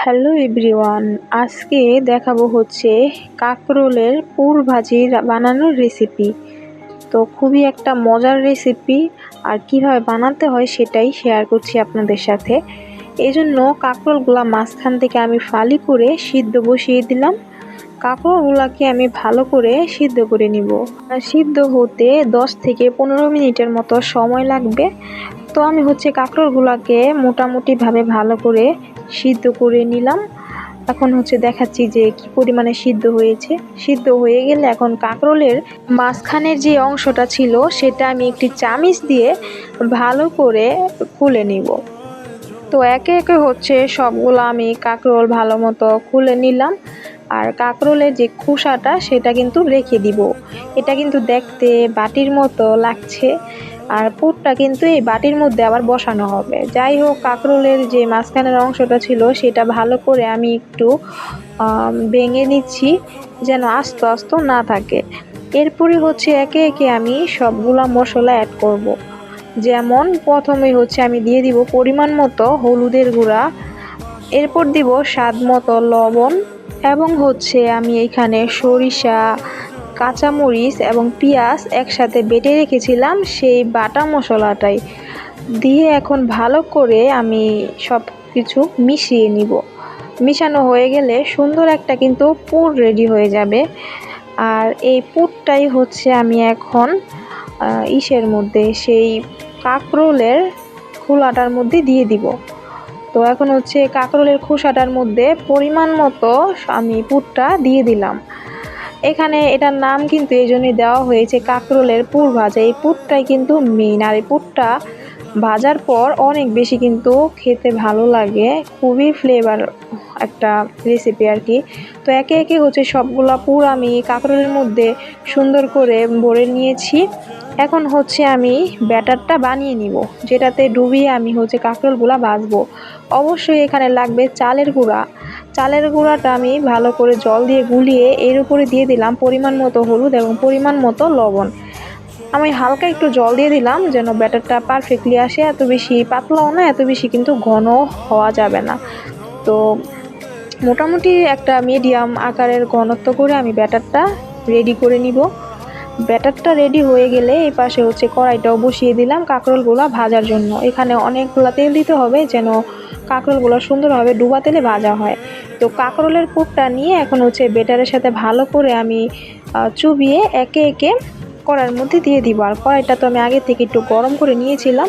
Hello everyone, আজকে দেখাবো হচ্ছে কাঁকরোলের পুর ভাজি বানানোর রেসিপি তো খুবই একটা মজার রেসিপি আর কীভাবে বানাতে হয় সেটাই শেয়ার করছি আপনাদের সাথে। এই জন্য কাঁকরোলগুলা মাঝখান থেকে আমি ফালি করে সিদ্ধ বসিয়ে দিলাম। কাঁকরোলগুলাকে আমি ভালো করে সিদ্ধ করে নিব। সিদ্ধ হতে দশ থেকে পনেরো মিনিটের মতো সময় লাগবে। তো আমি হচ্ছে কাঁকরোলগুলাকে মোটামুটিভাবে ভালো করে সিদ্ধ করে নিলাম। এখন হচ্ছে দেখাচ্ছি যে কি পরিমাণে সিদ্ধ হয়েছে। সিদ্ধ হয়ে গেলে এখন কাঁকরোলের মাঝখানের যে অংশটা ছিল, সেটা আমি একটি চামিচ দিয়ে ভালো করে খুলে নিব। তো একে একে হচ্ছে সবগুলো আমি কাঁকরোল ভালো মতো খুলে নিলাম। আর কাঁকরোলের যে খোসাটা, সেটা কিন্তু রেখে দিব। এটা কিন্তু দেখতে বাটির মতো লাগছে। আর পুরটা কিন্তু এই বাটির মধ্যে আবার বসানো হবে। যাই হোক, কাঁকরোলের যে মাঝখানের অংশটা ছিল, সেটা ভালো করে আমি একটু ভেঙে নিচ্ছি যেন আস্ত আস্ত না থাকে। এরপরে হচ্ছে একে একে আমি সবগুলা মশলা অ্যাড করব। যেমন, প্রথমে হচ্ছে আমি দিয়ে দিব পরিমাণ মতো হলুদের গুঁড়া। এরপর দিব স্বাদ মতো লবণ। এবং হচ্ছে আমি এখানে সরিষা, কাঁচামরিচ এবং পেঁয়াজ একসাথে বেটে রেখেছিলাম সেই বাটা মশলাটাই। দিয়ে এখন ভালো করে আমি সব কিছু মিশিয়ে নিব। মিশানো হয়ে গেলে সুন্দর একটা কিন্তু পুর রেডি হয়ে যাবে। আর এই পুরটাই হচ্ছে আমি এখন ইসের মধ্যে সেই কাঁকরোলের খোলাটার মধ্যে দিয়ে দিব। তো এখন হচ্ছে কাঁকরোলের খোসাটার মধ্যে পরিমাণ মতো আমি পুরটা দিয়ে দিলাম। এখানে এটার নাম কিন্তু এই জন্যই দেওয়া হয়েছে কাঁকরোলের পুর ভাজা। এই পুরটাই কিন্তু মেন আর এই পুরটা ভাজার পর অনেক বেশি কিন্তু খেতে ভালো লাগে, খুবই ফ্লেভার একটা রেসিপি আর কি। তো একে একে হচ্ছে সবগুলা পুর আমি কাঁকরোলের মধ্যে সুন্দর করে ভরে নিয়েছি। এখন হচ্ছে আমি ব্যাটারটা বানিয়ে নিব, যেটাতে ডুবিয়ে আমি হচ্ছে কাঁকরোলগুলা ভাজবো। অবশ্যই এখানে লাগবে চালের গুঁড়া। চালের গুঁড়াটা আমি ভালো করে জল দিয়ে গুলিয়ে এর উপরে দিয়ে দিলাম পরিমাণ মতো হলুদ এবং পরিমাণ মতো লবণ। আমি হালকা একটু জল দিয়ে দিলাম যেন ব্যাটারটা পারফেক্টলি আসে, এত বেশি পাতলাও না, এত বেশি কিন্তু ঘন হওয়া যাবে না। তো মোটামুটি একটা মিডিয়াম আকারের ঘনত্ব করে আমি ব্যাটারটা রেডি করে নিব। ব্যাটারটা রেডি হয়ে গেলে এই পাশে হচ্ছে কড়াইটাও বসিয়ে দিলাম কাঁকরোলগুলো ভাজার জন্য। এখানে অনেকগুলো তেল দিতে হবে যেন কাঁকরোলগুলো সুন্দরভাবে ডুবা তেলে ভাজা হয়। তো কাঁকরোলের পুরটা নিয়ে এখন হচ্ছে বেটারের সাথে ভালো করে আমি চুবিয়ে একে একে কড়ার মধ্যে দিয়ে দিব। আর কড়াইটা তো আমি আগে থেকে একটু গরম করে নিয়েছিলাম।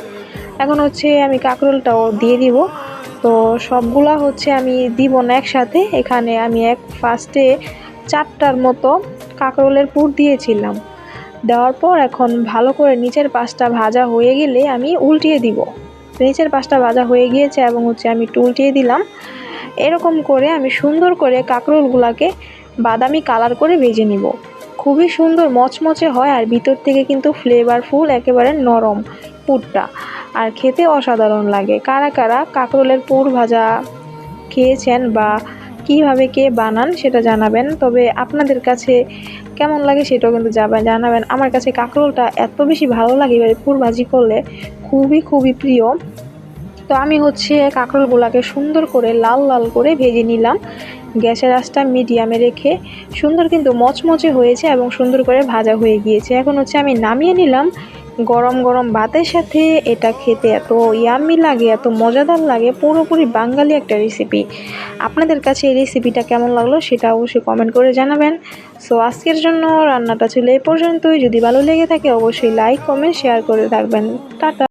এখন হচ্ছে আমি কাঁকরোলটাও দিয়ে দিব। তো সবগুলা হচ্ছে আমি দিব না একসাথে। এখানে আমি এক ফার্স্টে চারটার মতো কাঁকরোলের পুর দিয়েছিলাম। দেওয়ার পর এখন ভালো করে নিচের পাশটা ভাজা হয়ে গেলে আমি উল্টিয়ে দিব। নিচের পাশটা ভাজা হয়ে গিয়েছে এবং হচ্ছে আমি একটু উল্টিয়ে দিলাম। এরকম করে আমি সুন্দর করে কাঁকরোলগুলোকে বাদামি কালার করে ভেজে নিব। খুবই সুন্দর, মচমচে হয় আর ভিতর থেকে কিন্তু ফ্লেভারফুল একেবারে নরম পুরটা। আর খেতে অসাধারণ লাগে। কারা কারা কাঁকরোলের পুর ভাজা খেয়েছেন বা কীভাবে কে বানান সেটা জানাবেন। তবে আপনাদের কাছে কেমন লাগে সেটাও কিন্তু জানাবেন। আমার কাছে কাঁকরোলটা এত বেশি ভালো লাগে, এবারে পুর ভাজি করলে খুবই খুবই প্রিয়। তো আমি হচ্ছে কাঁকরোলগুলোকে সুন্দর করে লাল লাল করে ভেজে নিলাম। গ্যাসের আঁচটা মিডিয়ামে রেখে সুন্দর কিন্তু মচমচে হয়েছে এবং সুন্দর করে ভাজা হয়ে গিয়েছে। এখন হচ্ছে আমি নামিয়ে নিলাম গরম গরম ভাতের সাথে। এটা খেতে এত ইয়াম্মি লাগে, এত মজাদার লাগে, পুরোপুরি বাঙালি একটা রেসিপি আপনাদের কাছে এই রেসিপিটা কেমন লাগল সেটা অবশ্যই কমেন্ট করে জানাবেন। সো আজকের জন্য রান্নাটা ছিল এই পর্যন্তই। যদি ভালো লেগে থাকে, অবশ্যই লাইক কমেন্ট শেয়ার করে থাকবেন। টাটা।